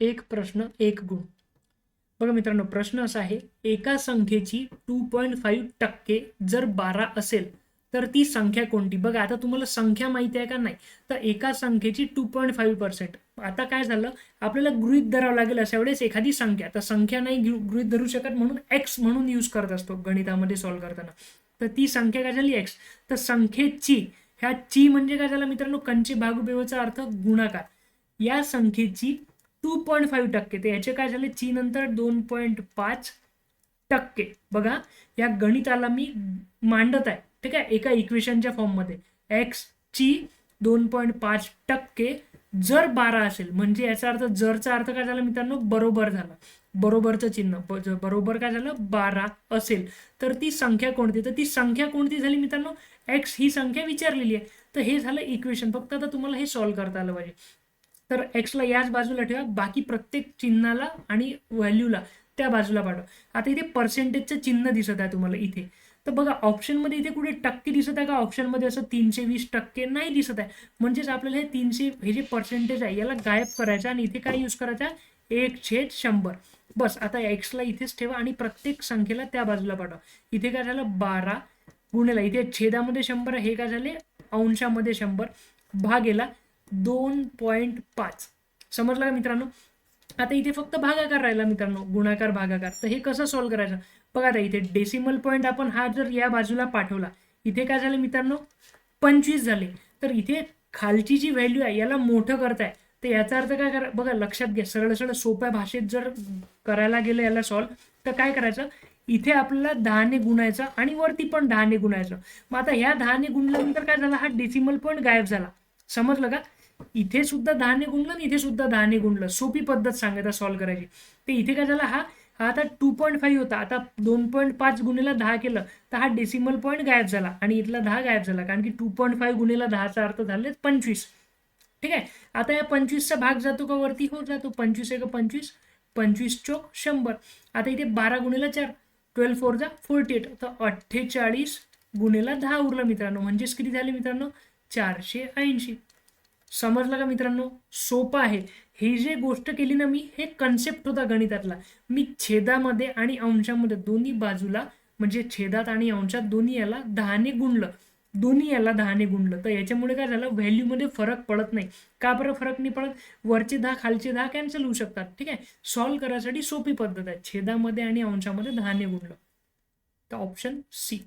एक प्रश्न एक गुण. बघा मित्रांनो प्रश्न असा आहे एका संख्येची टू पॉईंट फाईव्ह टक्के जर बारा असेल तर ती संख्या कोणती? बघा आता तुम्हाला संख्या माहिती आहे का नाही? तर एका संख्येची टू पॉईंट फाईव्ह पर्सेंट आता काय झालं? आपल्याला गृहित धरावं लागेल अशा वेळेस एखादी संख्या. तर संख्या नाही गृहित धरू शकत म्हणून एक्स म्हणून यूज करत असतो गणितामध्ये सॉल्व्ह करताना. तर ती संख्या काय झाली? एक्स तर संख्येची ह्या ची म्हणजे काय झालं मित्रांनो? कंचे भागुबेवचा अर्थ गुणाकार. या संख्येची टू पॉईंट फाईव्ह टक्के. तर याचे काय झाले? ची नंतर दोन पॉईंट पाच टक्के. बघा या गणिताला मी मांडत आहे. ठीक आहे? एका इक्वेशनच्या फॉर्ममध्ये. एक्स ची दोन पॉईंट पाच टक्के जर बारा असेल म्हणजे याचा अर्थ जरचा अर्थ काय झाला मित्रांनो? बरोबर झाला. बरोबरचं चिन्ह. बरोबर काय झालं? बारा असेल. तर ती संख्या कोणती? तर ती संख्या कोणती झाली मित्रांनो? एक्स ही संख्या विचारलेली आहे. तर हे झालं इक्वेशन. फक्त आता तुम्हाला हे सॉल्व्ह करता आलं पाहिजे. तर एक्सला याच बाजूला ठेवा बाकी प्रत्येक चिन्हाला आणि व्हॅल्यूला त्या बाजूला पाठवा. आता इथे पर्सेंटेजचं चिन्ह दिसत आहे तुम्हाला इथे. तर बघा ऑप्शनमध्ये इथे कुठे टक्के दिसत आहे का? ऑप्शनमध्ये असं तीनशे वीस टक्के नाही दिसत आहे. म्हणजेच आपल्याला हे तीनशे हे जे पर्सेंटेज आहे याला गायब करायचं आणि इथे काय यूज करायचा एक छेद शंभर. बस आता एक्सला इथेच ठेवा आणि प्रत्येक संख्येला त्या बाजूला पाठवा. इथे काय झालं? बारा गुणेला. इथे छेदामध्ये शंभर हे काय झाले? अंशामध्ये शंभर. भागेला दोन पॉईंट पाच. समजलं का मित्रांनो? आता इथे फक्त भागाकार राहिला मित्रांनो गुणाकार भागाकार. तर हे कसं सॉल्व्ह करायचं? बघा आता इथे डेसिमल पॉईंट आपण हा जर या बाजूला पाठवला इथे काय झालं मित्रांनो? पंचवीस झाले. तर इथे खालची जी व्हॅल्यू आहे याला मोठं करताय. तर याचा अर्थ काय करा बघा लक्षात घ्या सरळ सरळ सोप्या भाषेत जर करायला गेलं याला सॉल्व्ह तर काय करायचं? इथे आपल्याला दहाने गुणायचं आणि वरती पण दहाने गुणायचं. मग आता ह्या दहाने गुणल्यानंतर काय झालं? हा डेसिमल पॉईंट गायब झाला. समजलं का? इथे सुद्धा दहाने गुणलं आणि इथे सुद्धा दहाने गुणलं सोपी पद्धत सांगायचा सॉल्व्ह करायची. ते इथे काय झालं? हा हा आता टू पॉईंट फाईव्ह होता. आता दोन पॉईंट पाच गुणेला दहा केलं तर हा डेसिमल पॉईंट गायब झाला. आणि इथला दहा गायब झाला. कारण की टू पॉईंट फाईव्ह गुणेला दहाचा अर्थ झाले पंचवीस. ठीक आहे? आता या पंचवीसचा भाग जातो का वरती? हो जातो. पंचवीस आहे का पंचवीस पंचवीस चोक शंभर. आता इथे बारा गुणेला चार ट्वेल्व फोर जा फोर्टी एट तर अठ्ठेचाळीस गुणेला दहा उरलं मित्रांनो. म्हणजेच किती झाले मित्रांनो? चारशे ऐंशी. समजलं का मित्रांनो? सोपं आहे. ही जे गोष्ट केली ना मी हे कन्सेप्ट होता गणितातला. मी छेदामध्ये आणि अंशामध्ये दोन्ही बाजूला म्हणजे छेदात आणि अंशात दोन्ही याला दहाने गुणलं. दोन्ही याला दहाने गुणलं. तर याच्यामुळे काय झालं? व्हॅल्यूमध्ये फरक पडत नाही. का बरं फरक नाही पडत? वरचे दहा खालचे दहा कॅन्सल होऊ शकतात. ठीक आहे? सॉल्व्ह करायसाठी सोपी पद्धत आहे. छेदामध्ये आणि अंशामध्ये दहाने गुणलं. तर ऑप्शन सी